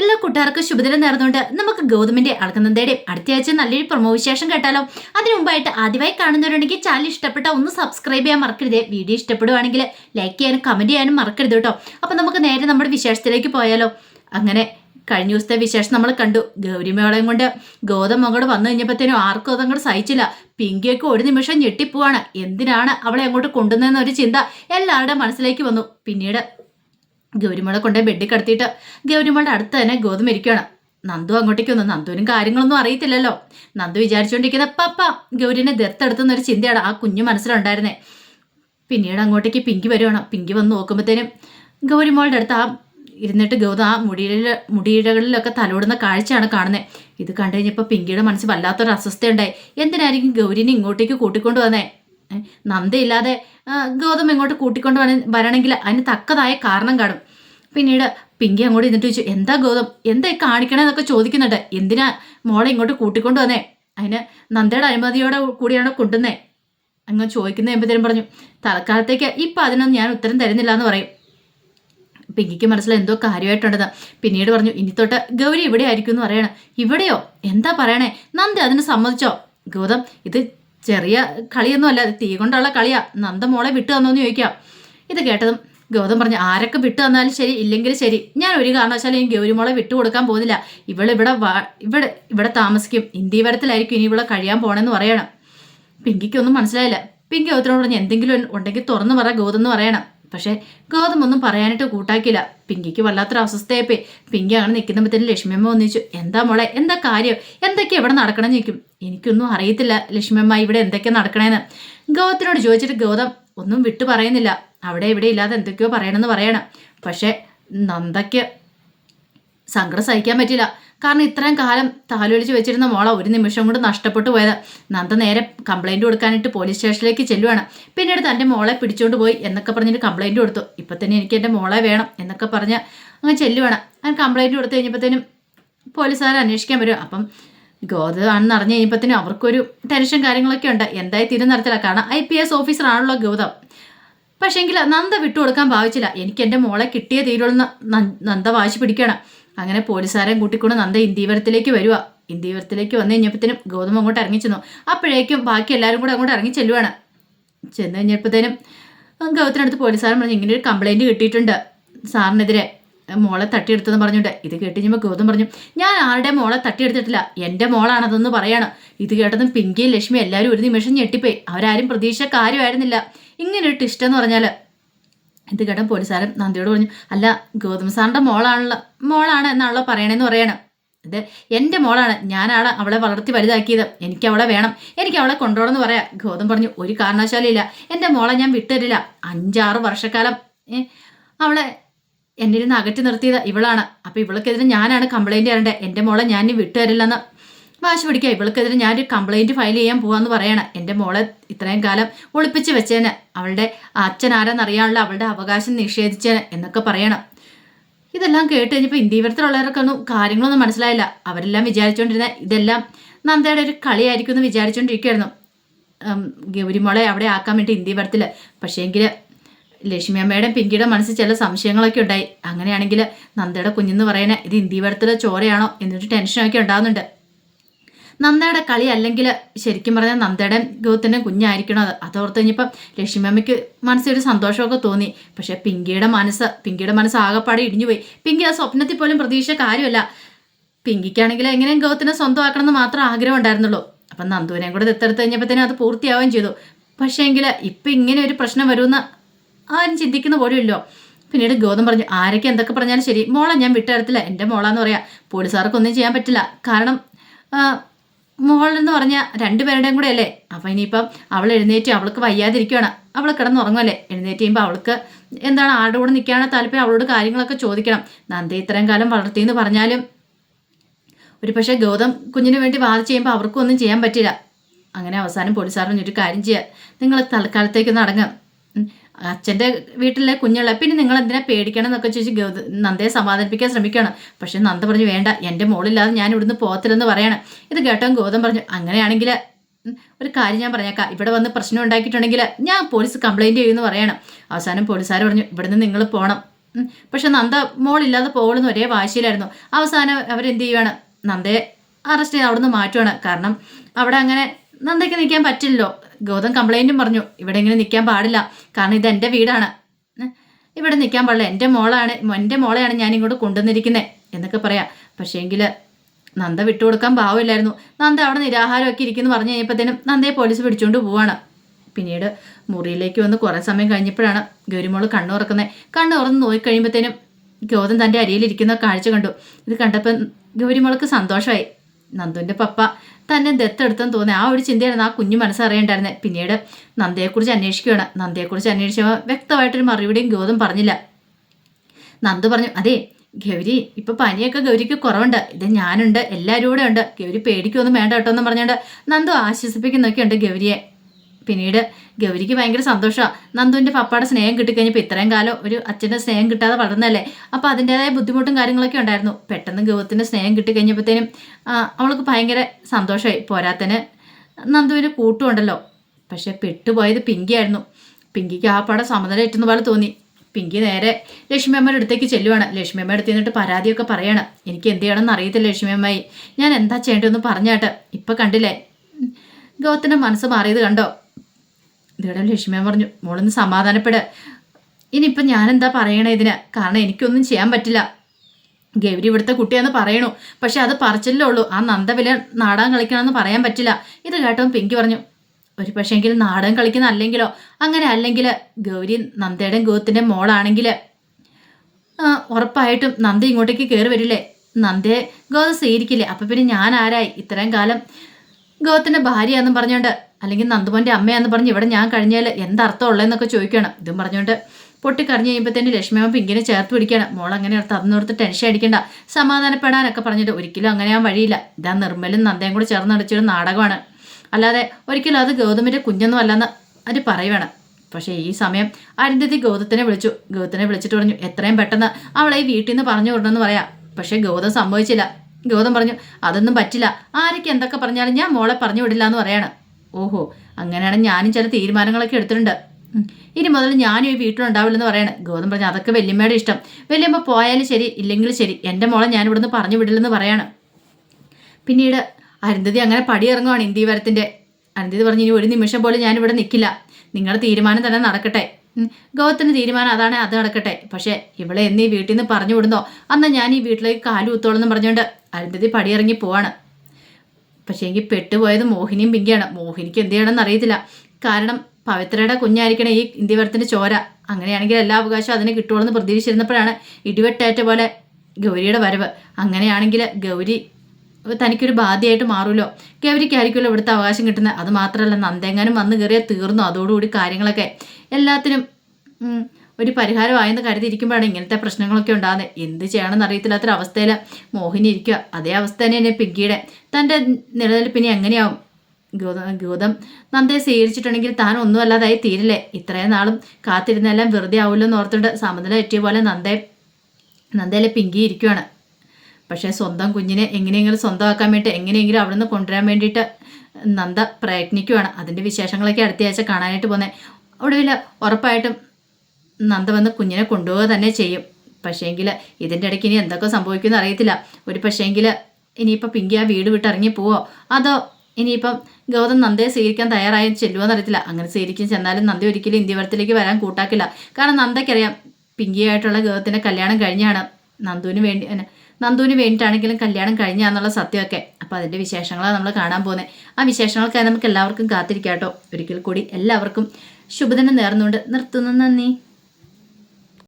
എല്ലാ കൂട്ടുകാർക്കും ശുഭദിനം നേർന്നുകൊണ്ട് നമുക്ക് ഗൗതമിന്റെ അടുത്ത ആഴ്ച നല്ലൊരു പ്രൊമോ വിശേഷം കേട്ടാലോ. അതിനു മുമ്പായിട്ട് ആദ്യമായി കാണുന്നവരുണ്ടെങ്കിൽ ചാനൽ ഇഷ്ടപ്പെട്ട ഒന്ന് സബ്സ്ക്രൈബ് ചെയ്യാൻ മറക്കരുത്. വീഡിയോ ഇഷ്ടപ്പെടുവാണെങ്കിൽ ലൈക്ക് ചെയ്യാനും കമന്റ് ചെയ്യാനും മറക്കരുത് കേട്ടോ. അപ്പൊ നമുക്ക് നേരെ നമ്മുടെ വിശേഷത്തിലേക്ക് പോയാലോ. അങ്ങനെ കഴിഞ്ഞ ദിവസത്തെ വിശേഷം നമ്മൾ കണ്ടു. ഗൗരിമേളയും കൊണ്ട് ഗോതം അങ്ങോട്ട് വന്നു കഴിഞ്ഞപ്പോഴത്തേനും ആർക്കും അതങ്ങോട്ട് സഹിച്ചില്ല. പിങ്കിയൊക്കെ ഒരു നിമിഷം ഞെട്ടിപ്പോവാണ്. എന്തിനാണ് അവളെ അങ്ങോട്ട് കൊണ്ടുവന്നതെന്ന ഒരു ചിന്ത എല്ലാവരുടെ മനസ്സിലേക്ക് വന്നു. പിന്നീട് ഗൗരിമോളെ കൊണ്ടേ ബെഡിൽ കടത്തിയിട്ട് ഗൗരിമോളുടെ അടുത്ത് തന്നെ ഗോതം ഇരിക്കുകയാണ്. നന്ദു അങ്ങോട്ടേക്ക് വന്നു നന്ദുവിനും കാര്യങ്ങളൊന്നും അറിയത്തില്ലല്ലോ. നന്ദു വിചാരിച്ചുകൊണ്ടിരിക്കുന്ന പപ്പ ഗൗരിനെ ദത്തെടുത്തുന്ന ഒരു ചിന്തയാണ് ആ കുഞ്ഞു മനസ്സിലുണ്ടായിരുന്നേ. പിന്നീട് അങ്ങോട്ടേക്ക് പിങ്കി വരുവാണ്. പിങ്കി വന്ന് നോക്കുമ്പോഴത്തേനും ഗൗരിമോളുടെ അടുത്ത് ആ ഇരുന്നിട്ട് ഗൗതം ആ മുടിയിലെ മുടിയിഴകളിലൊക്കെ തലോടുന്ന കാഴ്ചയാണ് കാണുന്നത് ഇത് കണ്ടു കഴിഞ്ഞപ്പോൾ പിങ്കിയുടെ മനസ്സിൽ വല്ലാത്തൊരു അസ്വസ്ഥയുണ്ടായി എന്തിനായിരിക്കും ഗൗരിനെ ഇങ്ങോട്ടേക്ക് കൂട്ടിക്കൊണ്ടു വന്നേ? നന്ദയില്ലാതെ ഗൗതം ഇങ്ങോട്ട് കൂട്ടിക്കൊണ്ട് വര വരണമെങ്കിൽ അതിന് തക്കതായ കാരണം കാണും. പിന്നീട് പിങ്കി അങ്ങോട്ട് ഇരുന്നിട്ട് ചോദിച്ചു എന്താ ഗൗതം? എന്താ കാണിക്കണേ കാണിക്കണേന്നൊക്കെ ചോദിക്കുന്നുണ്ട്. എന്തിനാ മോളെ ഇങ്ങോട്ട് കൂട്ടിക്കൊണ്ട് വന്നേ? അതിന് നന്ദയുടെ അനുമതിയോടെ കൂടിയാണ് കൊണ്ടുവന്നേ. അങ്ങ് ചോദിക്കുന്ന എമ്പത്തിനും പറഞ്ഞു തൽക്കാലത്തേക്ക് ഇപ്പം അതിനൊന്നും ഞാൻ ഉത്തരം തരുന്നില്ല എന്ന് പറയും. പിങ്കിക്ക് മനസ്സിലായി എന്തോ കാര്യമായിട്ടുണ്ടത് പിന്നീട് പറഞ്ഞു ഇനി തൊട്ട് ഗൗരി ഇവിടെ ആയിരിക്കും എന്ന് പറയണം. ഇവിടെയോ? എന്താ പറയണേ? നന്ദി അതിന് സമ്മതിച്ചോ? ഗൗതം ഇത് ചെറിയ കളിയൊന്നും അല്ല തീ കൊണ്ടുള്ള കളിയാ. നന്ദ മോളെ വിട്ടു തന്നോന്ന് ചോദിക്കാം. ഇത് കേട്ടതും ഗൗതം പറഞ്ഞു ആരൊക്കെ വിട്ടു തന്നാലും ശരി ഇല്ലെങ്കിൽ ശരി. ഞാൻ ഒരു കാരണവശാലും ഈ ഗൗരിമോളെ വിട്ടു കൊടുക്കാൻ പോകുന്നില്ല. ഇവളിവിടെ ഇവിടെ ഇവിടെ താമസിക്കും. ഇന്ത്യവരത്തിലായിരിക്കും ഇനി ഇവിടെ കഴിയാൻ പോണെന്ന് പറയണം. പിങ്കിക്കൊന്നും മനസ്സിലായില്ല. പിങ്കി ഗൗതത്തിനോട് പറഞ്ഞു എന്തെങ്കിലും ഉണ്ടെങ്കിൽ തുറന്നു പറ ഗൗതം എന്ന് പറയണം. പക്ഷേ ഗൗതം ഒന്നും പറയാനായിട്ട് കൂട്ടാക്കിയില്ല. പിങ്കിക്ക് വല്ലാത്തൊരു അസ്വസ്ഥയായിപ്പോയി പിങ്കി അങ്ങനെ നിൽക്കുമ്പോഴത്തേനും ലക്ഷ്മിയമ്മ ഒന്നിച്ചു എന്താ മോളെ? എന്താ കാര്യം? എന്തൊക്കെ ഇവിടെ നടക്കണം ചോദിക്കും. എനിക്കൊന്നും അറിയത്തില്ല ലക്ഷ്മിയമ്മ ഇവിടെ എന്തൊക്കെ നടക്കണേന്ന്. ഗൗതത്തിനോട് ചോദിച്ചിട്ട് ഗൗതം ഒന്നും വിട്ടു പറയുന്നില്ല. അവിടെ ഇവിടെ ഇല്ലാതെ എന്തൊക്കെയോ പറയണമെന്ന് പറയണം. പക്ഷേ നന്ദയ്ക്ക് സങ്കടം സഹിക്കാൻ പറ്റില്ല. കാരണം ഇത്രയും കാലം താലോലിച്ച് വെച്ചിരുന്ന മോളെ ഒരു നിമിഷം കൊണ്ട് നഷ്ടപ്പെട്ടു പോയത്. നന്ദ നേരെ കംപ്ലൈന്റ് കൊടുക്കാനായിട്ട് പോലീസ് സ്റ്റേഷനിലേക്ക് ചെല്ലുവാണ്. പിന്നീട് തന്റെ മോളെ പിടിച്ചുകൊണ്ട് പോയി എന്നൊക്കെ പറഞ്ഞിട്ട് കംപ്ലൈന്റ് കൊടുത്തു. ഇപ്പം തന്നെ എനിക്ക് എന്റെ മോളെ വേണം എന്നൊക്കെ പറഞ്ഞ് അങ്ങ് ചെല്ലുവാണ്. അങ്ങനെ കംപ്ലൈന്റ് കൊടുത്തു കഴിഞ്ഞപ്പോഴത്തേനും പോലീസുകാർ അന്വേഷിക്കാൻ വരും. അപ്പം ഗൗതമാണെന്ന് അറിഞ്ഞു കഴിഞ്ഞപ്പോഴത്തേനും അവർക്കൊരു ടെൻഷൻ കാര്യങ്ങളൊക്കെ ഉണ്ട്. എന്തായി തിരുന്നറിച്ചില്ല കാരണം ഐ പി എസ് ഓഫീസറാണല്ലോ ഗൗതം. പക്ഷേങ്കിൽ നന്ദ വിട്ടുകൊടുക്കാൻ ഭാവിച്ചില്ല. എനിക്ക് എന്റെ മോളെ കിട്ടിയേ തീരുള്ളൂ നന്ദ വാശി പിടിക്കണം അങ്ങനെ പോലീസുകാരെയും കൂട്ടിക്കൊണ്ട് നന്ദ ഇന്ത്യവരത്തിലേക്ക് വരിക ഇന്ത്യവരത്തിലേക്ക് വന്നു കഴിഞ്ഞപ്പോഴത്തേനും ഗൗതം അങ്ങോട്ട് ഇറങ്ങിച്ചെന്നു അപ്പോഴേക്കും ബാക്കി എല്ലാവരും കൂടെ അങ്ങോട്ട് ഇറങ്ങി ചെല്ലുവാണ്. ചെന്ന് കഴിഞ്ഞപ്പോഴത്തേനും ഗൗതത്തിനടുത്ത് പോലീസുകാരൻ പറഞ്ഞു ഇങ്ങനെ ഒരു കംപ്ലൈന്റ് കിട്ടിയിട്ടുണ്ട് സാറിനെതിരെ. മോളെ തട്ടിയെടുത്തെന്ന് പറഞ്ഞിട്ട് ഇത് കേട്ട് കഴിഞ്ഞപ്പോൾ ഗൗതം പറഞ്ഞു ഞാൻ ആരുടെ മോളെ തട്ടിയെടുത്തിട്ടില്ല. എന്റെ മോളാണതെന്ന് പറയാണ്. ഇത് കേട്ടതും പിങ്കിയും ലക്ഷ്മി എല്ലാവരും ഒരു നിമിഷം ഞെട്ടിപ്പോയി. അവരാരും പ്രതീക്ഷ കാര്യമായിരുന്നില്ല. ഇങ്ങനെ ഒരു ടിസ്റ്റ് എന്ന് പറഞ്ഞാൽ ഇത് കേട്ട പോലീസുകാരൻ നന്ദിയോട് പറഞ്ഞു അല്ല ഗൗതം സാറിന്റെ മോളാണല്ലോ മോളാണ് എന്നാണല്ലോ പറയണേന്ന് പറയണം. ഇത് എന്റെ മോളാണ് ഞാനാണ് അവളെ വളർത്തി വലുതാക്കിയത്. എനിക്ക് അവളെ വേണം എനിക്ക് അവളെ കൊണ്ടുപോകണമെന്ന് പറയാം. ഗൗതം പറഞ്ഞു ഒരു കാരണവശാലും ഇല്ല എന്റെ മോളെ ഞാൻ വിട്ടുതരില്ല അഞ്ചാറ് വർഷക്കാലം അവളെ എന്റെ ഇരുന്ന് അകറ്റി നിർത്തിയത് ഇവളാണ്. അപ്പോൾ ഇവൾക്കെതിരെ ഞാനാണ് കംപ്ലൈന്റ് തരേണ്ടത് എന്റെ മോളെ ഞാൻ വിട്ടുതരില്ലെന്ന് വാശി പിടിക്കുക. ഇവൾക്കെതിരെ ഞാനൊരു കംപ്ലൈന്റ് ഫയൽ ചെയ്യാൻ പോകാമെന്ന് പറയണം. എന്റെ മോളെ ഇത്രയും കാലം ഒളിപ്പിച്ചു വെച്ചേന്. അവളുടെ അച്ഛൻ ആരെന്നറിയാനുള്ള അവളുടെ അവകാശം നിഷേധിച്ചേന് എന്നൊക്കെ പറയണം. ഇതെല്ലാം കേട്ട് കഴിഞ്ഞപ്പോൾ ഇന്ത്യവരത്തിലുള്ളവർക്കൊന്നും കാര്യങ്ങളൊന്നും മനസ്സിലായില്ല. അവരെല്ലാം വിചാരിച്ചുകൊണ്ടിരുന്ന ഇതെല്ലാം നന്ദയുടെ ഒരു കളിയായിരിക്കും എന്ന് വിചാരിച്ചുകൊണ്ടിരിക്കുകയായിരുന്നു ഗൗരിമോളെ അവിടെ ആക്കാൻ വേണ്ടി ഇന്ത്യവരത്തിൽ പക്ഷേങ്കിൽ ലക്ഷ്മി അമ്മയുടെ പിങ്കിയുടെ മനസ്സിൽ ചില സംശയങ്ങളൊക്കെ ഉണ്ടായി. അങ്ങനെയാണെങ്കിൽ നന്ദയുടെ കുഞ്ഞെന്ന് പറയുന്ന ഇത് ഇന്ത്യവരത്തിലെ ചോരയാണോ? എന്നിട്ട് ടെൻഷനൊക്കെ ഉണ്ടാകുന്നുണ്ട് നന്ദയുടെ കളി അല്ലെങ്കിൽ ശരിക്കും പറഞ്ഞാൽ നന്ദയുടെ ഗോത്തിന്റെ കുഞ്ഞായിരിക്കണം അത്. അതോർത്ത് കഴിഞ്ഞപ്പം ലക്ഷ്മിയമ്മയ്ക്ക് മനസ്സിലൊരു സന്തോഷമൊക്കെ തോന്നി. പക്ഷെ പിങ്കിയുടെ മനസ്സ് പിങ്കിയുടെ മനസ്സ് ആകെപ്പാടെ ഇടിഞ്ഞുപോയി. പിങ്കി ആ സ്വപ്നത്തിൽ പോലും പ്രതീക്ഷ കാര്യമല്ല. പിങ്കിക്കാണെങ്കിൽ എങ്ങനെയും ഗൗത്തിനെ സ്വന്തമാക്കണം എന്ന് മാത്രം ആഗ്രഹം ഉണ്ടായിരുന്നുള്ളൂ. അപ്പം നന്ദുവിനെയും കൂടെ ദത്തെടുത്ത് തന്നെ അത് പൂർത്തിയാവുകയും ചെയ്തു. പക്ഷേ പക്ഷേങ്കിൽ ഇപ്പം ഇങ്ങനെ ഒരു പ്രശ്നം വരുമെന്ന് ആരും ചിന്തിക്കുന്ന പോലുമില്ലോ. പിന്നീട് ഗോതം പറഞ്ഞു ആരൊക്കെ എന്തൊക്കെ പറഞ്ഞാലും ശരി. മോളെ ഞാൻ വിട്ടുതരത്തില്ല എന്റെ മോളാന്ന് പറയാം. പോലീസുകാർക്കൊന്നും ചെയ്യാൻ പറ്റില്ല. കാരണം മോൾ എന്ന് പറഞ്ഞാൽ രണ്ടുപേരുടെയും കൂടെ അല്ലേ? അപ്പം ഇനിയിപ്പം അവൾ എഴുന്നേറ്റ് അവൾക്ക് വയ്യാതിരിക്കുകയാണ് അവൾ കിടന്നുറങ്ങുമല്ലേ എഴുന്നേറ്റ് ചെയ്യുമ്പോൾ അവൾക്ക് എന്താണ് ആരുടെ കൂടെ നിൽക്കാണ് താല്പര്യം? അവളോട് കാര്യങ്ങളൊക്കെ ചോദിക്കണം. നന്ദി ഇത്രയും കാലം വളർത്തിയെന്ന് പറഞ്ഞാലും ഒരു പക്ഷേ ഗൗതം കുഞ്ഞിന് വേണ്ടി വാദ ചെയ്യുമ്പോൾ അവർക്കൊന്നും ചെയ്യാൻ പറ്റില്ല. അങ്ങനെ അവസാനം പോലീസുകാർ ഒരു കാര്യം ചെയ്യുക നിങ്ങൾ തൽക്കാലത്തേക്കൊന്ന് അടങ്ങും. അച്ഛന്റെ വീട്ടിലെ കുഞ്ഞുള്ള പിന്നെ നിങ്ങൾ എന്തിനാ പേടിക്കണം എന്നൊക്കെ ചോദിച്ച് ഗൗത നന്ദയെ സമാധാനിപ്പിക്കാൻ ശ്രമിക്കണം പക്ഷേ നന്ദ പറഞ്ഞു വേണ്ട എന്റെ മോളില്ലാതെ ഞാൻ ഇവിടുന്ന് പോകത്തില്ലെന്ന് പറയണം. ഇത് കേട്ടോ ഗൗതം പറഞ്ഞു അങ്ങനെയാണെങ്കിൽ ഒരു കാര്യം ഞാൻ പറഞ്ഞേക്കാം. ഇവിടെ വന്ന് പ്രശ്നം ഉണ്ടാക്കിയിട്ടുണ്ടെങ്കിൽ ഞാൻ പോലീസ് കംപ്ലൈന്റ് ചെയ്യുമെന്ന് പറയണം. അവസാനം പോലീസുകാർ പറഞ്ഞു ഇവിടുന്ന് നിങ്ങൾ പോകണം. പക്ഷെ നന്ദ മോളില്ലാതെ പോകണമെന്ന് ഒരേ വാശിയിലായിരുന്നു. അവസാനം അവരെന്ത് ചെയ്യുവാണ് നന്ദയെ അറസ്റ്റ് ചെയ്ത് അവിടുന്ന് മാറ്റുവാണ്. കാരണം അവിടെ അങ്ങനെ നന്ദയ്ക്ക് നിൽക്കാൻ പറ്റില്ലല്ലോ. ഗൗതം കംപ്ലൈന്റും പറഞ്ഞു ഇവിടെ ഇങ്ങനെ നിൽക്കാൻ പാടില്ല കാരണം ഇത് എന്റെ വീടാണ്. ഇവിടെ നിൽക്കാൻ പാടില്ല എന്റെ മോളാണ് എന്റെ മോളെയാണ് ഞാൻ ഇങ്ങോട്ട് കൊണ്ടുവന്നിരിക്കുന്നത് എന്നൊക്കെ പറയാം. പക്ഷേങ്കിൽ നന്ദ വിട്ടുകൊടുക്കാൻ പാവമില്ലായിരുന്നു. നന്ദ അവിടെ നിരാഹാരമൊക്കെ ഇരിക്കുന്നു പറഞ്ഞു കഴിഞ്ഞപ്പോഴത്തേനും നന്ദയെ പോലീസ് പിടിച്ചുകൊണ്ട് പോവാണ്. പിന്നീട് മുറിയിലേക്ക് വന്ന് കുറേ സമയം കഴിഞ്ഞപ്പോഴാണ് ഗൗരിമോൾ കണ്ണു തുറക്കുന്നത് കണ്ണു തുറന്ന് നോക്കിക്കഴിയുമ്പോഴത്തേനും ഗൗതം തന്റെ അരിയിലിരിക്കുന്ന കാഴ്ച കണ്ടു. ഇത് കണ്ടപ്പോൾ ഗൗരിമോൾക്ക് സന്തോഷമായി. നന്ദുവിന്റെ പപ്പ. തന്നെ ദത്തെടുത്തെന്ന് തോന്നി ആ ഒരു ചിന്തയായിരുന്നു ആ കുഞ്ഞു മനസ്സറിയണ്ടായിരുന്നത് പിന്നീട് നന്ദയെക്കുറിച്ച് അന്വേഷിക്കുകയാണ്. നന്ദയെക്കുറിച്ച് അന്വേഷിച്ചപ്പോൾ വ്യക്തമായിട്ടൊരു മറുപടിയും ഗോതം പറഞ്ഞില്ല. നന്ദു പറഞ്ഞു അതെ ഗൗരി ഇപ്പൊ പനിയൊക്കെ ഗൗരിക്ക് കുറവുണ്ട്. ഇത് ഞാനുണ്ട് എല്ലാവരും കൂടെ ഉണ്ട് ഗൗരി പേടിക്കൊന്നും വേണ്ട കേട്ടോ എന്ന് പറഞ്ഞുകൊണ്ട് നന്ദു ആശ്വസിപ്പിക്കുന്നൊക്കെയുണ്ട് ഗൗരിയെ. പിന്നീട് ഗൗരിക്ക് ഭയങ്കര സന്തോഷമാണ് നന്ദുവിന്റെ പപ്പയുടെ സ്നേഹം കിട്ടിക്കഴിഞ്ഞപ്പോൾ ഇത്രയും കാലം ഒരു അച്ഛന്റെ സ്നേഹം കിട്ടാതെ വളർന്നല്ലേ അപ്പോൾ അതിന്റെതായ ബുദ്ധിമുട്ടും കാര്യങ്ങളൊക്കെ ഉണ്ടായിരുന്നു. പെട്ടെന്ന് ഗൗരത്തിന്റെ സ്നേഹം കിട്ടിക്കഴിഞ്ഞപ്പോഴത്തേനും അവൾക്ക് ഭയങ്കര സന്തോഷമായി പോരാത്തന് നന്ദുവിന് കൂട്ടുമുണ്ടല്ലോ പക്ഷേ പെട്ടുപോയത് പിങ്കിയായിരുന്നു. പിങ്കിക്ക് ആ പടം സമനിലേറ്റുന്ന പോലെ തോന്നി. പിങ്കി നേരെ ലക്ഷ്മി അമ്മയുടെ അടുത്തേക്ക് ചെല്ലുവാണ്. ലക്ഷ്മി അമ്മയുടെ അടുത്ത് നിന്നിട്ട് പരാതിയൊക്കെ പറയാണ്. എനിക്ക് എന്ത് ചെയ്യണമെന്ന് അറിയത്തില്ല ലക്ഷ്മി അമ്മായി. ഞാൻ എന്താ ചെയ്യേണ്ടതെന്ന് പറഞ്ഞാട്ടെ. ഇപ്പം കണ്ടില്ലേ? ഗൗത്തിന്റെ മനസ്സ് മാറിയത് കണ്ടോ? ഇതിവിടെ ലക്ഷ്മിയൻ പറഞ്ഞു മോളൊന്ന് സമാധാനപ്പെട്. ഇനിയിപ്പം ഞാനെന്താ പറയണേ ഇതിന്? കാരണം എനിക്കൊന്നും ചെയ്യാൻ പറ്റില്ല. ഗൗരി ഇവിടുത്തെ കുട്ടിയാന്ന് പറയണു. പക്ഷെ അത് പറച്ചില്ലേ ഉള്ളൂ. ആ നന്ദവില നാടകം കളിക്കണമെന്ന് പറയാൻ പറ്റില്ല. ഇത് കേട്ടോ പിങ്കി പറഞ്ഞു ഒരു പക്ഷേങ്കിൽ നാടകം കളിക്കുന്ന അല്ലെങ്കിലോ? അങ്ങനെ അല്ലെങ്കിൽ ഗൗരി നന്ദയുടെയും ഗോത്തിന്റെ മോളാണെങ്കിൽ. ഉറപ്പായിട്ടും നന്ദി ഇങ്ങോട്ടേക്ക് കയറി വരില്ലേ? നന്ദയെ ഗോത സ്വീകരിക്കില്ലേ? അപ്പം പിന്നെ ഞാൻ ആരായി? ഇത്രയും കാലം ഗോത്തിന്റെ ഭാര്യയാണെന്നും പറഞ്ഞുകൊണ്ട് അല്ലെങ്കിൽ നന്ദുമോന്റെ അമ്മയാന്ന് പറഞ്ഞ് ഇവിടെ ഞാൻ കഴിഞ്ഞാൽ എന്തർത്ഥം ഉള്ളതെന്നൊക്കെ ചോദിക്കണം ഇതും പറഞ്ഞുകൊണ്ട് പൊട്ടിക്കറിഞ്ഞ് കഴിയുമ്പോഴത്തേന് ലക്ഷ്മിയമ്മ പിങ്കിനെ ചേർത്ത് പിടിക്കണം മോൾ അങ്ങനെ തന്നോർത്ത് ടെൻഷൻ അടിക്കണ്ട. സമാധാനപ്പെടാനൊക്കെ പറഞ്ഞിട്ട് ഒരിക്കലും അങ്ങനെ ആ വഴിയില്ല. ഇതാ നിർമ്മലും നന്ദയും കൂടെ ചേർന്ന് അടിച്ചൊരു നാടകമാണ്. അല്ലാതെ ഒരിക്കലും അത് ഗൗതമിന്റെ കുഞ്ഞൊന്നും അല്ലെന്ന് അത് പറയുവാണ്. പക്ഷേ ഈ സമയം അരുന്ധതി ഗൗതത്തിനെ വിളിച്ചു. ഗൗതത്തിനെ വിളിച്ചിട്ട് പറഞ്ഞു എത്രയും പെട്ടെന്ന് അവളെ ഈ വീട്ടിൽ നിന്ന് പറഞ്ഞു വിടണമെന്ന് പറയാം. പക്ഷേ ഗൗതം സംഭവിച്ചില്ല ഗൗതം പറഞ്ഞു അതൊന്നും പറ്റില്ല. ആരൊക്കെ എന്തൊക്കെ പറഞ്ഞാലും ഞാൻ മോളെ പറഞ്ഞു വിടില്ല എന്ന് പറയാണ്. ഓഹോ അങ്ങനെയാണെങ്കിൽ ഞാനും ചില തീരുമാനങ്ങളൊക്കെ എടുത്തിട്ടുണ്ട്. ഇനി മുതൽ ഞാനും ഈ വീട്ടിലുണ്ടാവില്ലെന്ന് പറയണേ. ഗോതമ്പ് പറഞ്ഞു അതൊക്കെ വല്യമ്മയുടെ ഇഷ്ടം. വല്യമ്മ പോയാലും ശരി ഇല്ലെങ്കിൽ ശരി. എന്റെ മോളെ ഞാൻ ഇവിടുന്ന് പറഞ്ഞു വിടില്ലെന്ന് പറയാണ്. പിന്നീട് അരുന്ധതി അങ്ങനെ പടിയിറങ്ങുവാണ് ഇന്ത്യവരത്തിന്റെ അരുന്ധതി പറഞ്ഞു ഇനി ഒരു നിമിഷം പോലും ഞാൻ ഇവിടെ നിൽക്കില്ല നിങ്ങളുടെ തീരുമാനം തന്നെ നടക്കട്ടെ. ഗോവത്തിന്റെ തീരുമാനം അതാണ് അത് നടക്കട്ടെ. പക്ഷേ ഇവളെ എന്നീ വീട്ടിൽ നിന്ന് പറഞ്ഞു വിടുന്നോ? അന്ന് ഞാൻ ഈ വീട്ടിലേക്ക് കാലു കുത്തോളെന്ന് പറഞ്ഞുകൊണ്ട് അരുന്ധതി പടിയിറങ്ങി പോവാണ്. പക്ഷേ എനിക്ക് പെട്ടുപോയത് മോഹിനിയും പിങ്കിയാണ്. മോഹിനിക്ക് എന്ത് ചെയ്യണമെന്ന് അറിയത്തില്ല. കാരണം പവിത്രയുടെ കുഞ്ഞായിരിക്കണം ഈ ഇന്ത്യവരത്തിന്റെ ചോര. അങ്ങനെയാണെങ്കിൽ എല്ലാ അവകാശവും അതിനെ കിട്ടുമെന്ന് പ്രതീക്ഷിച്ചിരുന്നപ്പോഴാണ് ഇടിവെട്ടേറ്റ പോലെ ഗൗരിയുടെ വരവ്. അങ്ങനെയാണെങ്കിൽ ഗൗരി തനിക്കൊരു ബാധ്യമായിട്ട് മാറുമല്ലോ ഗൗരിക്കായിരിക്കുമല്ലോ ഇവിടുത്തെ അവകാശം കിട്ടുന്നത്. അത് മാത്രമല്ല നന്ദേങ്ങാനും വന്ന് കയറിയാൽ തീർന്നു. അതോടുകൂടി കാര്യങ്ങളൊക്കെ എല്ലാത്തിനും ഒരു പരിഹാരമായെന്ന് കരുതിയിരിക്കുമ്പോഴാണ് ഇങ്ങനത്തെ പ്രശ്നങ്ങളൊക്കെ ഉണ്ടാകുന്നത് എന്ത് ചെയ്യണമെന്ന് അറിയത്തില്ലാത്തൊരവസ്ഥയിൽ മോഹിനി ഇരിക്കുക. അതേ അവസ്ഥ തന്നെയാണ് പിഗ്ഗിയുടെ തന്റെ നിലനിൽപ്പിനി എങ്ങനെയാവും? ഗൗതം ഗൗതം നന്ദയെ സ്വീകരിച്ചിട്ടുണ്ടെങ്കിൽ താൻ ഒന്നും അല്ലാതായി തീരില്ലേ? ഇത്രയും നാളും കാത്തിരുന്നെല്ലാം വെറുതെ ആവില്ലെന്ന് ഓർത്തിട്ട് സമനില എറ്റിയ പോലെ നന്ദയെ നന്ദയിലെ പിങ്കി ഇരിക്കുവാണ്. പക്ഷേ സ്വന്തം കുഞ്ഞിനെ എങ്ങനെയെങ്കിലും സ്വന്തമാക്കാൻ വേണ്ടി എങ്ങനെയെങ്കിലും അവിടെ നിന്ന് കൊണ്ടുവരാൻ വേണ്ടിയിട്ട് നന്ദ പ്രയത്നിക്കുകയാണ് അതിന്റെ വിശേഷങ്ങളൊക്കെ അടുത്ത ആഴ്ച കാണാനായിട്ട് പോകുന്നത് ഒടുവിൽ ഉറപ്പായിട്ടും നന്ദ വന്ന് കുഞ്ഞിനെ കൊണ്ടുപോവുക തന്നെ ചെയ്യും. പക്ഷേങ്കിൽ ഇതിന്റെ ഇടയ്ക്ക് ഇനി എന്തൊക്കെ സംഭവിക്കുമെന്ന് അറിയത്തില്ല. ഒരു പക്ഷേങ്കിൽ ഇനിയിപ്പോൾ പിങ്കി ആ വീട് വിട്ട് ഇറങ്ങി പോവോ? അതോ ഇനിയിപ്പം ഗൗതം നന്ദയെ സ്വീകരിക്കാൻ തയ്യാറായി ചെല്ലുമോന്ന് അറിയത്തില്ല അങ്ങനെ സ്വീകരിക്കാൻ ചെന്നാലും നന്ദി ഒരിക്കലും ഇന്ത്യവരത്തിലേക്ക് വരാൻ കൂട്ടാക്കില്ല. കാരണം നന്ദയ്ക്കറിയാം പിങ്കിയായിട്ടുള്ള ഗൗതത്തിന്റെ കല്യാണം കഴിഞ്ഞാണ്. നന്ദുവിന് വേണ്ടി നന്ദുവിന് വേണ്ടിയിട്ടാണെങ്കിലും കല്യാണം കഴിഞ്ഞാന്നുള്ള സത്യമൊക്കെ. അപ്പോൾ അതിന്റെ വിശേഷങ്ങളാണ് നമ്മൾ കാണാൻ പോകുന്നത് ആ വിശേഷങ്ങൾക്കായി നമുക്ക് എല്ലാവർക്കും കാത്തിരിക്കാം കേട്ടോ ഒരിക്കൽ കൂടി എല്ലാവർക്കും ശുഭദിനം നേർന്നുകൊണ്ട് നിർത്തുന്നു. നന്ദി.